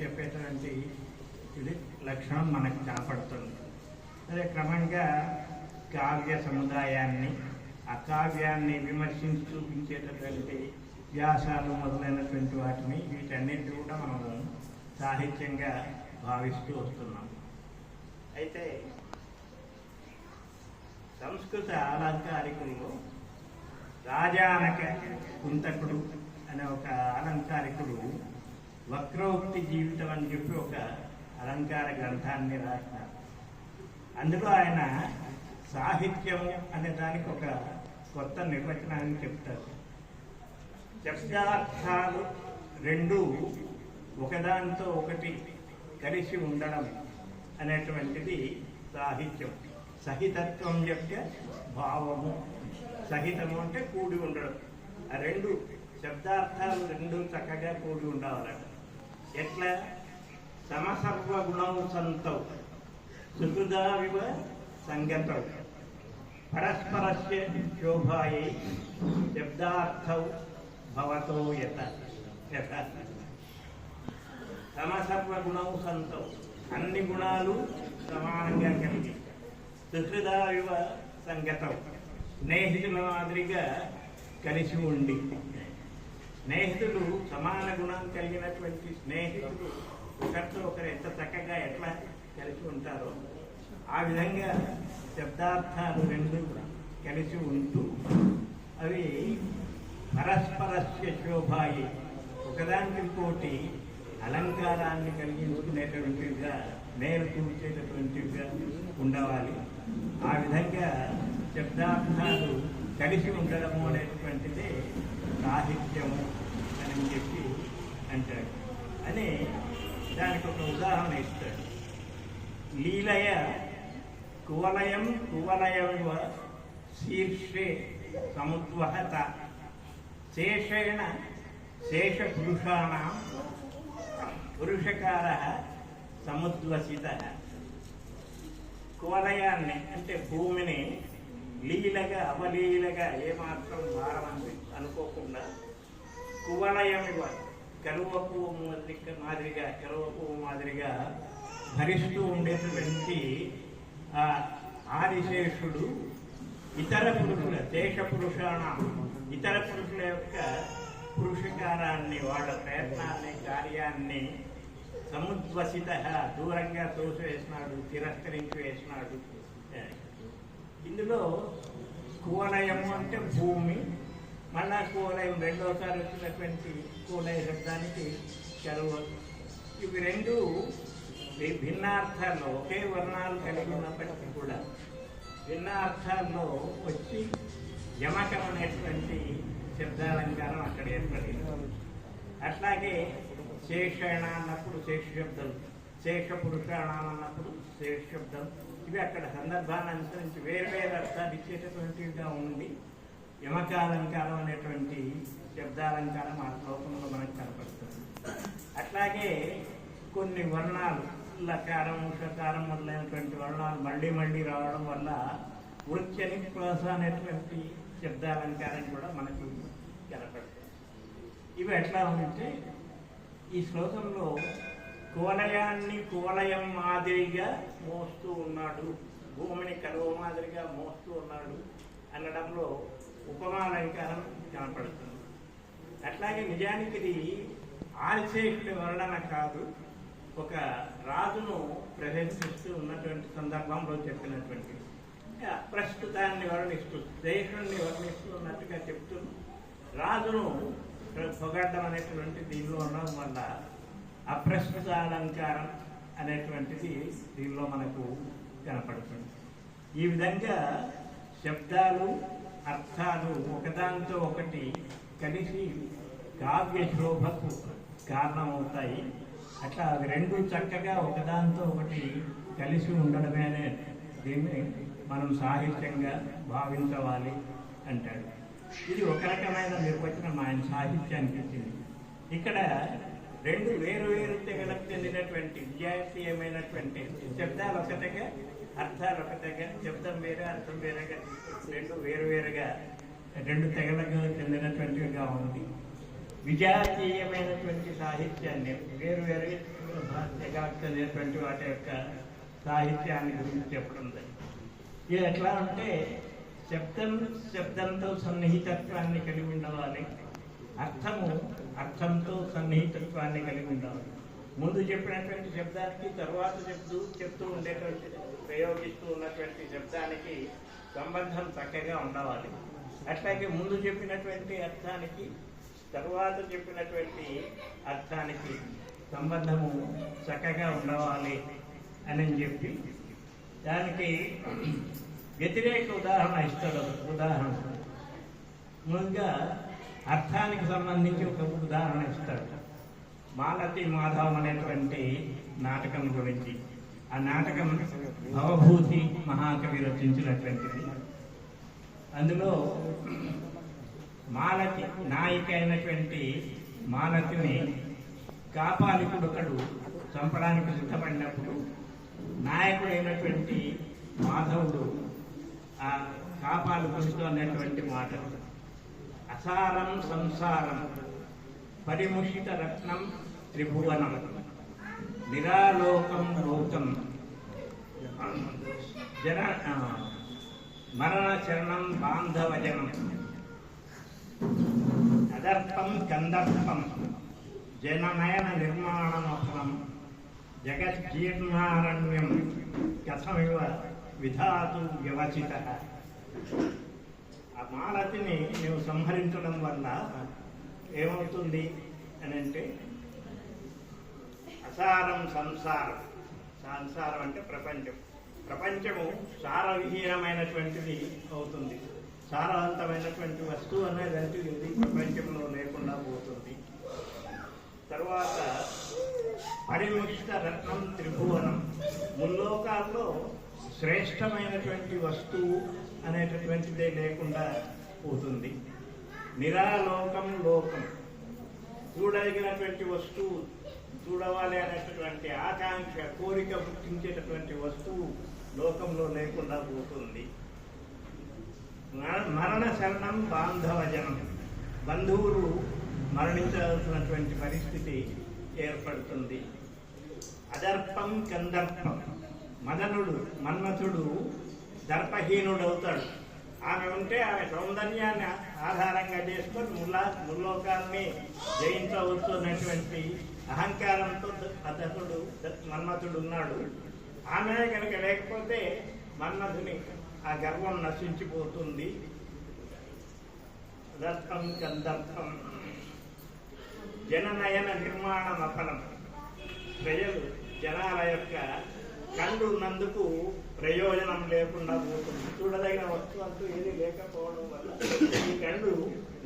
చెప్పేటువంటి ఇది లక్షణం మనకు కనపడుతుంది. అదే క్రమంగా కావ్య సముదాయాన్ని అకావ్యాన్ని విమర్శించి చూపించేటటువంటి వ్యాసాలు మొదలైనటువంటి వాటిని వీటన్నిటి కూడా మనము సాహిత్యంగా భావిస్తూ వస్తున్నాం. అయితే సంస్కృత అలంకారికుల్లో రాజానక కుంతకుడు అనే ఒక అలంకారికుడు వక్రోక్తి జీవితం అని చెప్పి ఒక అలంకార గ్రంథాన్ని రాసినారు. అందులో ఆయన సాహిత్యం అనే దానికి ఒక కొత్త నిర్వచనాన్ని చెప్తారు. శబ్దార్థాలు రెండు ఒకదానితో ఒకటి కలిసి ఉండడం అనేటువంటిది సాహిత్యం. సహితత్వం యొక్క భావము. సహితము అంటే కూడి ఉండడం. ఆ రెండు శబ్దార్థాలు రెండు చక్కగా కూడి ఉండవాలట ఎట్లా? సమసర్వ గుణము సంతవు సుహృదావివ సంగతవు పరస్పరస్య శోభాయై శబ్దార్థౌ భవతో యత యత. సమసర్వ గుణము సంతవు అన్ని గుణాలు సమానంగా కలిగి. సుహృదావివ సంగతం. స్నేహితుల మాదిరిగా కలిసి ఉండి. స్నేహితులు సమాన గుణం కలిగినటువంటి స్నేహితులు ఒకరితో ఒకరు ఎంత చక్కగా ఎట్లా కలిసి ఉంటారో ఆ విధంగా శబ్దార్థాలు రెండు కలిసి ఉంటూ అవి పరస్పరస్య శోభాయి. ఒకదానికి ఇంకోటి అలంకారాన్ని కలిగించుకునేటువంటివిగా నేరు కూర్చేటటువంటివిగా ఉండవాలి. ఆ విధంగా శబ్దార్థాలు కలిసి ఉండడము అనేటువంటిదే సాహిత్యము అని చెప్పి అంటాడు. అని దానికి ఒక ఉదాహరణ ఇస్తాడు. లీలయ కువలయం కువలయమివ శీర్షే సముద్వహత శేషేణ శేషపురుషాణ పురుషకార సముద్వసిత. కువలయాన్ని అంటే భూమిని లీలగా అవలీలగా ఏమాత్రం భారం అని అనుకోకుండా కువలయమివ కరువ పువ్వు మాదిరిగా మాదిరిగా కరువ పువ్వు మాదిరిగా భరిస్తూ ఉండేటువంటి ఆ ఆదిశేషుడు ఇతర పురుషుల దేశ పురుషాణ ఇతర పురుషుల యొక్క పురుషకారాన్ని వాళ్ళ ప్రయత్నాన్ని కార్యాన్ని సముద్వసిత దూరంగా తోసివేసినాడు తిరస్కరించి వేసినాడు ఇందులో కువలయము అంటే భూమి మళ్ళా కువలయం రెండోసారి వచ్చినటువంటి కువలయ శబ్దానికి కరువు ఇవి రెండు భిన్నార్థాల్లో ఒకే వర్ణాలు కలిగి ఉన్నప్పటికీ కూడా భిన్నార్థాల్లో వచ్చి యమకం అనేటువంటి శబ్దాలంకారం అక్కడ ఏర్పడింది. అట్లాగే శేషణ అన్నప్పుడు శేష శబ్దం శేష పురుషాణం అన్నప్పుడు శేష శబ్దం. ఇవి అక్కడ సందర్భాన్ని అనుసరించి వేరు వేరు అర్థాలు ఇచ్చేటటువంటివిగా ఉండి యమకాలంకారం అనేటువంటి శబ్దాలంకారం ఆ శ్లోకంలో మనకు కనపడుతుంది. అట్లాగే కొన్ని వర్ణాలు లకారం షకారం మొదలైనటువంటి వర్ణాలు మళ్ళీ మళ్ళీ రావడం వల్ల వృత్యని ప్రోస అనేటువంటి శబ్దాలంకారం కూడా మనకు కనపడుతుంది. ఇవి ఎట్లా ఉంటే ఈ శ్లోకంలో కోలయాన్ని కోలయం మాదిరిగా మోస్తూ ఉన్నాడు. భూమిని కలువ మాదిరిగా మోస్తూ ఉన్నాడు అనడంలో ఉపమాలంకారం కనపడుతుంది. అట్లాగే నిజానికి ఇది ఆల్సేకుడి వర్ణన కాదు ఒక రాజును ప్రదర్శిస్తూ ఉన్నటువంటి సందర్భంలో చెప్పినటువంటి ఇంకా ప్రస్తుతాన్ని వర్ణిస్తూ దేశుణ్ణి వర్ణిస్తూ ఉన్నట్టుగా చెప్తూ రాజును పొగడ్డం అనేటువంటి దీనిలో ఉండడం వల్ల అప్రస్తుత అలంకారం అనేటువంటిది దీనిలో మనకు కనపడుతుంది. ఈ విధంగా శబ్దాలు అర్థాలు ఒకదానితో ఒకటి కలిసి కావ్య శోభకు కారణమవుతాయి. అట్లా అవి రెండు చక్కగా ఒకదానితో ఒకటి కలిసి ఉండడమేనే దీన్ని మనం సాహిత్యంగా భావించవాలి అంటాడు ఇది ఒక రకమైన నిర్వచనం ఆయన సాహిత్యానికి ఇచ్చింది. ఇక్కడ రెండు వేరు వేరు తెగలకు చెందినటువంటి విజాతీయమైనటువంటి శబ్దాలు ఒకటగా అర్థాలు ఒకటగా శబ్దం వేరే అర్థం వేరేగా రెండు వేరు వేరుగా రెండు తెగలకు చెందినటువంటివిగా ఉంది. విజాతీయమైనటువంటి సాహిత్యాన్ని వేరు వేరు చెందినటువంటి వాటి యొక్క సాహిత్యాన్ని గురించి చెప్పడం ఇది ఎట్లా అంటే శబ్దం శబ్దంతో సన్నిహితత్వాన్ని కలిగి ఉండవాలి. అర్థము అర్థంతో సన్నిహితత్వాన్ని కలిగి ఉండాలి ముందు చెప్పినటువంటి శబ్దానికి తర్వాత చెప్తూ చెప్తూ ఉండేటువంటి ప్రయోగిస్తూ ఉన్నటువంటి శబ్దానికి సంబంధం చక్కగా ఉండవాలి. అట్లాగే ముందు చెప్పినటువంటి అర్థానికి తర్వాత చెప్పినటువంటి అర్థానికి సంబంధము చక్కగా ఉండవాలి అని చెప్పి దానికి వ్యతిరేక ఉదాహరణ ఇస్తాడు. ఉదాహరణ. ముందుగా అర్థానికి సంబంధించి ఒక ఉదాహరణ ఇస్తాడు. మాలతి మాధవం అనేటువంటి నాటకం గురించి. ఆ నాటకం భవభూతి మహాకవి రచించినటువంటిది. అందులో మాలతి నాయిక అయినటువంటి మాలతిని కాపాలికుడొకడు చంపడానికి సిద్ధపడినప్పుడు నాయకుడైనటువంటి మాధవుడు ఆ కాపాలికుడితో అన్నటువంటి మాటలు. అసారం సంసారం. పరిముషిత రత్నం త్రిభువనం. నిరాలోకం లోకం జన ఆ, మరణ చరణం బాంధవజనం. అదర్పం కందర్పం జననయన నిర్మాణమఫలం జగజ్జీర్ణారణ్యం. కథమివ విధాతు వ్యవచిత. ఆ మాలతిని మేము సంహరించడం వల్ల ఏమవుతుంది అని అంటే అసారం సంసారం. సంసారం అంటే ప్రపంచం. ప్రపంచము సారవిహీనమైనటువంటిది అవుతుంది. సారవంతమైనటువంటి వస్తువు అనేది ఇది ప్రపంచంలో లేకుండా పోతుంది. తర్వాత పరిముక్త రత్నం త్రిభువనం. ముల్లోకాల్లో శ్రేష్టమైనటువంటి వస్తువు అనేటటువంటిదే లేకుండా పోతుంది. నిరాలోకం లోకం. చూడగినటువంటి వస్తువు చూడవాలి అనేటటువంటి ఆకాంక్ష కోరిక పుట్టించేటటువంటి వస్తువు లోకంలో లేకుండా పోతుంది. మరణ శరణం బాంధవజనం. బంధువులు మరణించాల్సినటువంటి పరిస్థితి ఏర్పడుతుంది. అదర్పం కందర్పం. మదనుడు మన్మథుడు దర్పహీనుడవుతాడు. ఆమె ఉంటే ఆమె సౌందర్యాన్ని ఆధారంగా చేసుకొని ముల్లా ముల్లోకాన్ని జయించవచ్చు అన్నటువంటి అహంకారంతో అతడు మన్మథుడు ఉన్నాడు ఆమె కనుక లేకపోతే మన్మథుని ఆ గర్వం నశించిపోతుంది. దర్పం కందర్పం జననయన నిర్మాణం అఫలం ప్రజలు జనాల యొక్క కళ్ళు ఉన్నందుకు ప్రయోజనం లేకుండా పోతుంది. చూడదగిన వస్తువు అంటూ ఏది లేకపోవడం వల్ల ఈ కళ్ళు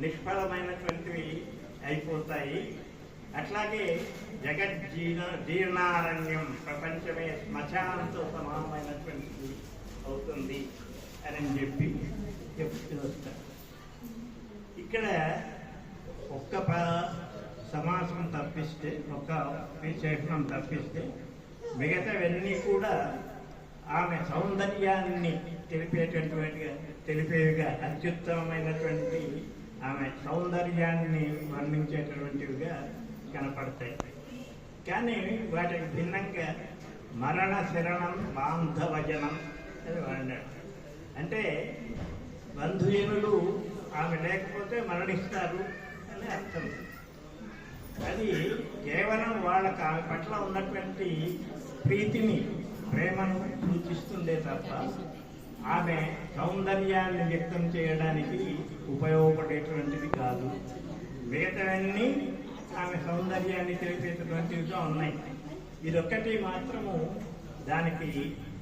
నిష్ఫలమైనటువంటివి అయిపోతాయి. అట్లాగే జగజ్జీర్ణ జీర్ణారణ్యం ప్రపంచమే శ్మశానంతో సమానమైనటువంటిది అవుతుంది అని చెప్పి చెప్తూ వస్తారు ఇక్కడ ఒక్క సమాసం తప్పిస్తే ఒక్క విశేషణం తప్పిస్తే మిగతావన్నీ కూడా ఆమె సౌందర్యాన్ని తెలిపేటటువంటిగా తెలిపేవిగా అత్యుత్తమమైనటువంటి ఆమె సౌందర్యాన్ని వర్ణించేటటువంటివిగా కనపడతాయి. కానీ వాటికి భిన్నంగా మరణ శరణం బాంధవజనం అని వాడినాడు. అంటే బంధుజనులు ఆమె లేకపోతే మరణిస్తారు అని అర్థం. అది కేవలం వాళ్ళకి ఆమె పట్ల ఉన్నటువంటి ప్రీతిని ప్రేమను సూచిస్తుందే తప్ప ఆమె సౌందర్యాన్ని వ్యక్తం చేయడానికి ఉపయోగపడేటువంటిది కాదు. మిగతావన్నీ ఆమె సౌందర్యాన్ని తెలిపేటటువంటివిగా ఉన్నాయి. ఇదొక్కటి మాత్రము దానికి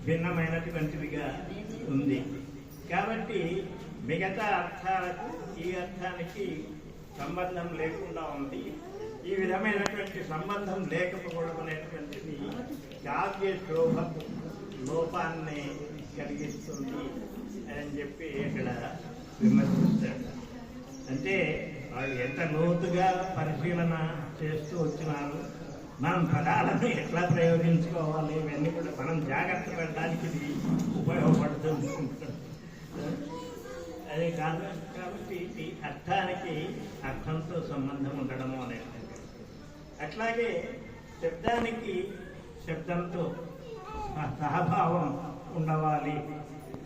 భిన్నమైనటువంటిదిగా ఉంది. కాబట్టి మిగతా అర్థాలకు ఈ అర్థానికి సంబంధం లేకుండా ఉంది. ఈ విధమైనటువంటి సంబంధం లేకపోవడం అనేటువంటిది జాతీయ శోభకు లోపాన్ని కలిగిస్తుంది అని చెప్పి ఇక్కడ విమర్శిస్తాడు అంటే వాళ్ళు ఎంత లోతుగా పరిశీలన చేస్తూ వచ్చినారు మనం పదాలను ఎట్లా ప్రయోగించుకోవాలి ఇవన్నీ కూడా మనం జాగ్రత్త పెట్టడానికి ఇది ఉపయోగపడుతుంది. అదే కాదు కాబట్టి అర్థానికి అర్థంతో సంబంధం ఉండడము అనేది. అట్లాగే శబ్దానికి శబ్దంతో సహభావం ఉండవాలి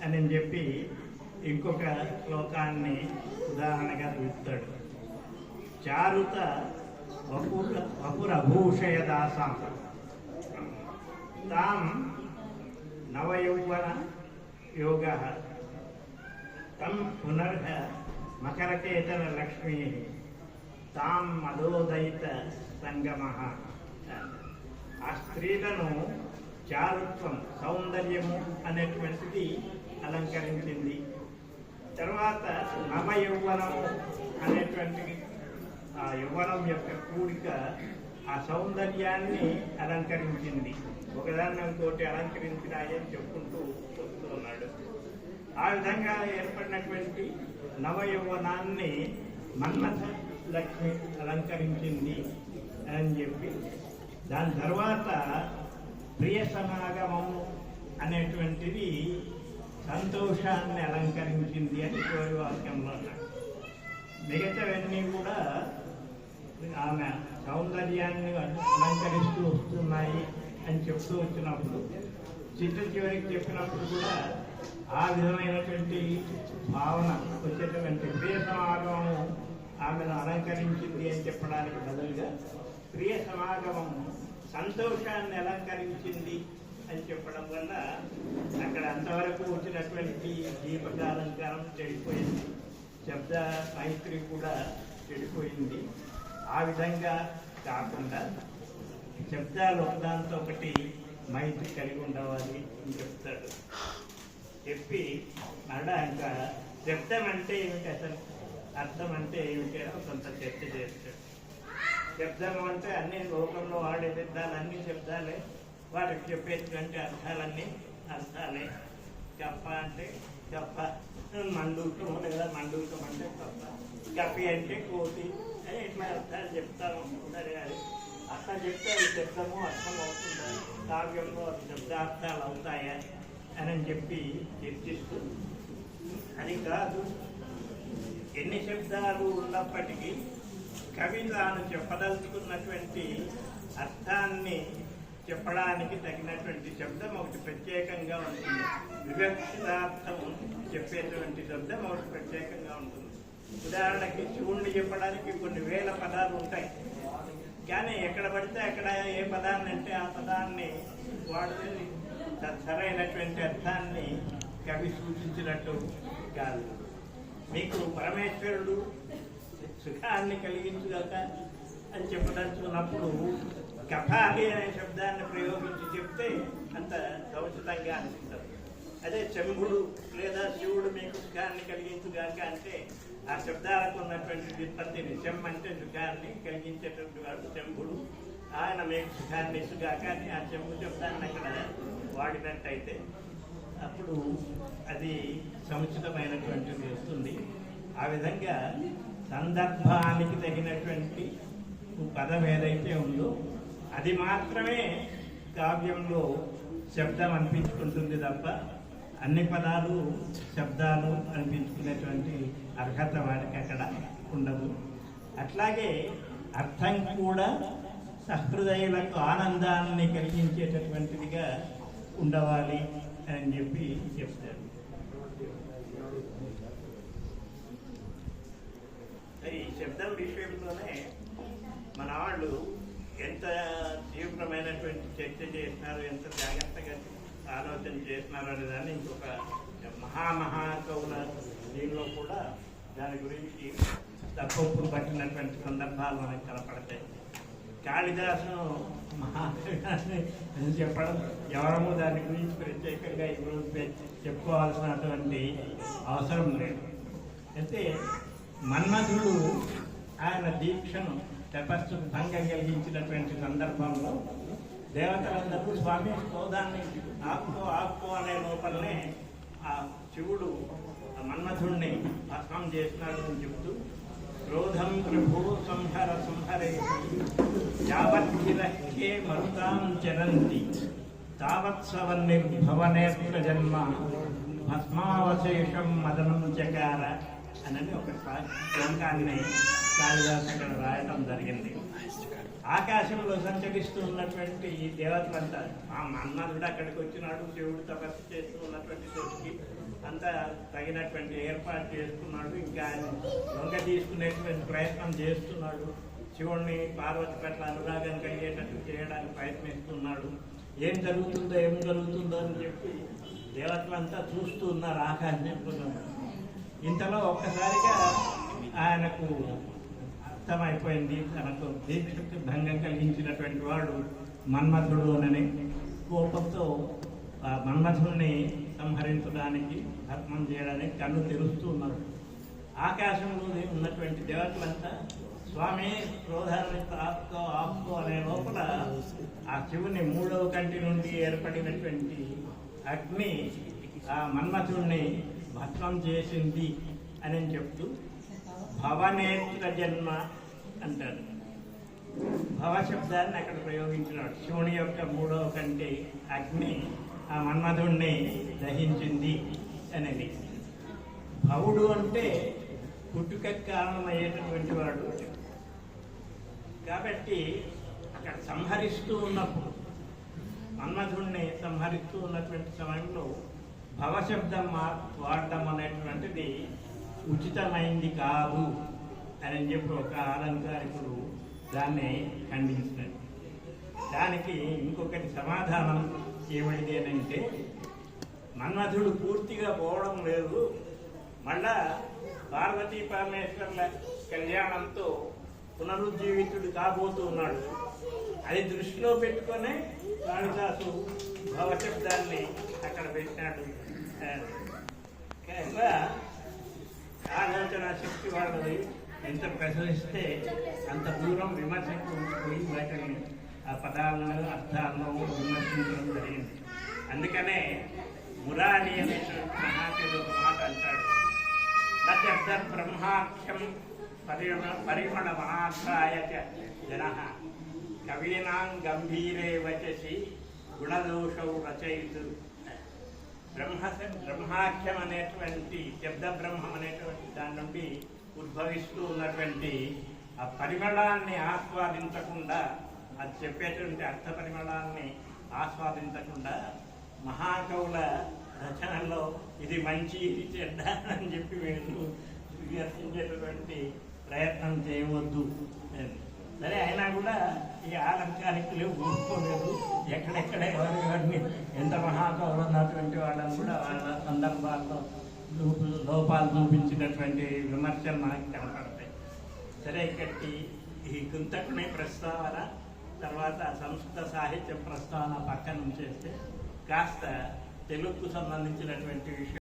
అని చెప్పి ఇంకొక శ్లోకాన్ని ఉదాహరణగా చూస్తాడు చారుత వపుర వపురభూషయదాసాం. తాం నవయౌవన యోగ. తం పునర్హ మకరకేతన లక్ష్మీ. తాం మదోదయిత సంగమ. ఆ స్త్రీలను చారుత్వం సౌందర్యము అనేటువంటిది అలంకరించింది. తర్వాత నవ యౌవనము అనేటువంటి ఆ యౌవనం యొక్క కూడిక ఆ సౌందర్యాన్ని అలంకరించింది. ఒకదాన్ని ఇంకోటి అలంకరించినాయని చెప్పుకుంటూ వస్తూ ఉన్నాడు. ఆ విధంగా ఏర్పడినటువంటి నవ యౌవనాన్ని మన్మథ లక్ష్మి అలంకరించింది అని చెప్పి దాని తర్వాత ప్రియ సమాగమం అనేటువంటిది సంతోషాన్ని అలంకరించింది అని కోరి వాక్యంలో మిగతావన్నీ కూడా ఆమె సౌందర్యాన్ని అలంకరిస్తూ వస్తున్నాయి అని చెప్తూ వచ్చినప్పుడు చిట్ట చివరికి చెప్పినప్పుడు కూడా ఆ విధమైనటువంటి భావన వచ్చేటువంటి ప్రియ సమాగమము ఆమెను అలంకరించింది అని చెప్పడానికి బదులుగా ప్రియ సమాగమము సంతోషాన్ని అలంకరించింది అని చెప్పడం వల్ల అక్కడ అంతవరకు వచ్చినటువంటి దీపకాలంకారం చెడిపోయింది. శబ్ద మైత్రి కూడా చెడిపోయింది. ఆ విధంగా కాకుండా శబ్దాలు ఒకదాంతో ఒకటి మైత్రి కలిగి ఉండవాలి అని చెప్తాడు. చెప్పి మరలా ఇంకా శబ్దం అంటే ఏమిటి అసలు? అర్థం అంటే ఏమిటి? అని కొంత చర్చ చేస్తాడు. శబ్దం అంటే అన్ని లోకంలో వాడే శబ్దాలు అన్ని శబ్దాలే వాటికి చెప్పేటువంటి అర్థాలన్నీ అర్థాలే. చెప్ప అంటే చెప్ప. మండూకం ఉంది కదా మండూకం అంటే చెప్ప. కప్పి అంటే కోతి. అని ఇట్లా అర్థాలు చెప్తాను సరే అది అట్లా చెప్తే అది శబ్దము అర్థం అవుతుందా? కావ్యంలో అది శబ్దార్థాలు అవుతాయా అని చెప్పి చర్చిస్తూ. అని కాదు. ఎన్ని శబ్దాలు ఉన్నప్పటికీ కవి తాను చెప్పదలుచుకున్నటువంటి అర్థాన్ని చెప్పడానికి తగినటువంటి శబ్దం ఒకటి ప్రత్యేకంగా ఉంటుంది. వివక్షితార్థం చెప్పేటువంటి శబ్దం ఒకటి ప్రత్యేకంగా ఉంటుంది. ఉదాహరణకి శివుణ్ణి చెప్పడానికి కొన్ని వేల పదాలు ఉంటాయి. కానీ ఎక్కడ పడితే అక్కడ ఏ పదాన్ని అంటే ఆ పదాన్ని వాడితే సరైనటువంటి అర్థాన్ని కవి సూచించినట్టు కాదు. మీకు పరమేశ్వరుడు సుఖాన్ని కలిగించుగాక అని చెప్పదలుచుకున్నప్పుడు కఫాలి అనే శబ్దాన్ని ప్రయోగించి చెప్తే అంత సముచితంగా అనిపిస్తుంది. అదే శంభుడు లేదా శివుడు మీకు సుఖాన్ని కలిగించుగాక అంటే ఆ శబ్దాలకు ఉన్నటువంటి వ్యుత్పత్తిని శం అంటే సుఖాన్ని కలిగించేటువంటి వాడు శంభుడు. ఆయన మీకు సుఖాన్ని ఇసుగాక అని ఆ చెంబు శబ్దాన్ని అక్కడ వాడినట్టయితే. అప్పుడు అది సముచితమైనటువంటిది వస్తుంది. ఆ విధంగా సందర్భానికి తగినటువంటి పదం ఏదైతే ఉందో అది మాత్రమే కావ్యంలో శబ్దం అనిపించుకుంటుంది తప్ప అన్ని పదాలు శబ్దాలు అనిపించుకునేటువంటి అర్హత వాడికి అక్కడ ఉండదు. అట్లాగే అర్థం కూడా సహృదయులకు ఆనందాన్ని కలిగించేటటువంటిదిగా ఉండవాలి అని చెప్పి చెప్తారు ఈ శబ్దం విషయంలోనే మన వాళ్ళు ఎంత తీవ్రమైనటువంటి చర్చ చేసినారు ఎంత జాగ్రత్తగా ఆలోచన చేసినారు అనే దాన్ని ఇంకొక మహామహాకవుల దీనిలో కూడా దాని గురించి తప్పొప్పులు పట్టినటువంటి సందర్భాలు మనకు కనపడతాయి. కాళిదాసు మహాకవి చెప్పడం ఎవరము దాని గురించి ప్రత్యేకంగా ఇప్పుడు చెప్పుకోవాల్సినటువంటి అవసరం లేదు. అయితే మన్మధుడు ఆయన దీక్షను తపస్సుకు భంగం కలిగించినటువంటి సందర్భంలో దేవతలందరూ స్వామి క్రోధాన్ని ఆపుకో ఆపుకో అనే లోపలనే ఆ శివుడు ఆ మన్మధుణ్ణి భస్మం చేసినాడు అని చెబుతూ క్రోధం ప్రభు సంహర సంహరే యావద్భిరహ్యే మరుతాం చరంతి తావత్సవన్నిర్భవనేత్ర జన్మ భస్మావశేషం మదనం చకార అని ఒక శ్లోకాన్ని కాళిదాసు ఇక్కడ రాయటం జరిగింది. ఆకాశంలో సంచరిస్తూ ఉన్నటువంటి ఈ దేవతలంతా మా మన్మధుడు అక్కడికి వచ్చినాడు దేవుడు తపస్సు చేస్తూ ఉన్నటువంటి చోటుకి అంతా తగినటువంటి ఏర్పాటు చేసుకున్నాడు. ఇంకా ఆయన దొంగ తీసుకునేటువంటి ప్రయత్నం చేస్తున్నాడు. శివుణ్ణి పార్వతి పట్ల అనురాగం కలిగేటట్టు చేయడానికి ప్రయత్నిస్తున్నాడు. ఏం జరుగుతుందో ఏం జరుగుతుందో అని చెప్పి దేవతలంతా చూస్తూ ఉన్నారు ఆకాశం ఇంతలో ఒక్కసారిగా ఆయనకు అర్థమైపోయింది. తనకు దీక్షకు భంగం కలిగించినటువంటి వాడు మన్మధుడు అని కోపంతో ఆ మన్మధుడిని సంహరించడానికి ధర్మం చేయడానికి కన్ను తెరుస్తూ ఉన్నారు ఆకాశంలో ఉన్నటువంటి దేవతలంతా స్వామి క్రోధాన్ని ఆపుకో ఆపుకో అనే లోపల ఆ శివుని మూడవ కంటి నుండి ఏర్పడినటువంటి అగ్ని ఆ మన్మథుడిని భస్మం చేసింది అని చెప్తూ భవనేత్ర జన్మ అంటారు. భవ శబ్దాన్ని అక్కడ ప్రయోగించినాడు. శివుని యొక్క మూడవ కంటే అగ్ని ఆ మన్మధుణ్ణి దహించింది అనేది. భవుడు అంటే పుట్టుకకు కారణమయ్యేటటువంటి వాడు. కాబట్టి అక్కడ సంహరిస్తూ ఉన్నప్పుడు మన్మధుణ్ణి సంహరిస్తూ ఉన్నటువంటి సమయంలో భవశబ్దం మా- వాడడం అనేటువంటిది ఉచితమైంది కాదు అని చెప్పి ఒక అలంకారికుడు దాన్ని ఖండించినాడు దానికి ఇంకొకటి సమాధానం ఏమైంది అని అంటే మన్మధుడు పూర్తిగా పోవడం లేదు. మళ్ళా పార్వతీ పరమేశ్వర్ల కళ్యాణంతో పునరుజ్జీవితుడు కాబోతూ ఉన్నాడు. అది దృష్టిలో పెట్టుకొని కాళిదాసు భవశబ్దాన్ని అక్కడ పెట్టినాడు. ఆ, ఆలోచన శక్తి వాళ్ళది ఎంత ప్రశ్నిస్తే అంత దూరం విమర్శకు పోయి వాటిని ఆ పదాలను అర్థాలను విమర్శించడం జరిగింది అందుకనే మురారి అనేటువంటి మహాకవి ఒక మాట అంటాడు. నశబ్ద బ్రహ్మాఖ్యం పరిమ పరిమళ మహాధ్రాయ జన. కవీనాం గంభీరే వచసి గుణదోషౌ రచయితు. బ్రహ్మ బ్రహ్మాఖ్యం అనేటువంటి శబ్ద బ్రహ్మం అనేటువంటి దాని నుండి ఉద్భవిస్తూ ఉన్నటువంటి ఆ పరిమళాన్ని ఆస్వాదించకుండా అది చెప్పేటువంటి అర్థ పరిమళాన్ని ఆస్వాదించకుండా మహాకవుల రచనల్లో ఇది మంచి ఇది చెడ్డ అని చెప్పి వీళ్ళు విమర్శించేటటువంటి ప్రయత్నం చేయవద్దు అని. సరే అయినా కూడా ఈ ఆలంకారికులు ఊరుకోలేదు. ఎక్కడెక్కడ ఎవరి ఎవరిని ఎంత మహాకవులు ఉన్నటువంటి వాళ్ళని కూడా వాళ్ళ సందర్భాల్లో లోపాలు చూపించినటువంటి విమర్శలు మనకి కనపడతాయి. సరే ఇక్కడికి ఈ గుంతకునే ప్రస్తావన తర్వాత సంస్కృత సాహిత్య ప్రస్తావన పక్కన ఉంచేస్తే కాస్త తెలుగుకు సంబంధించినటువంటి విషయం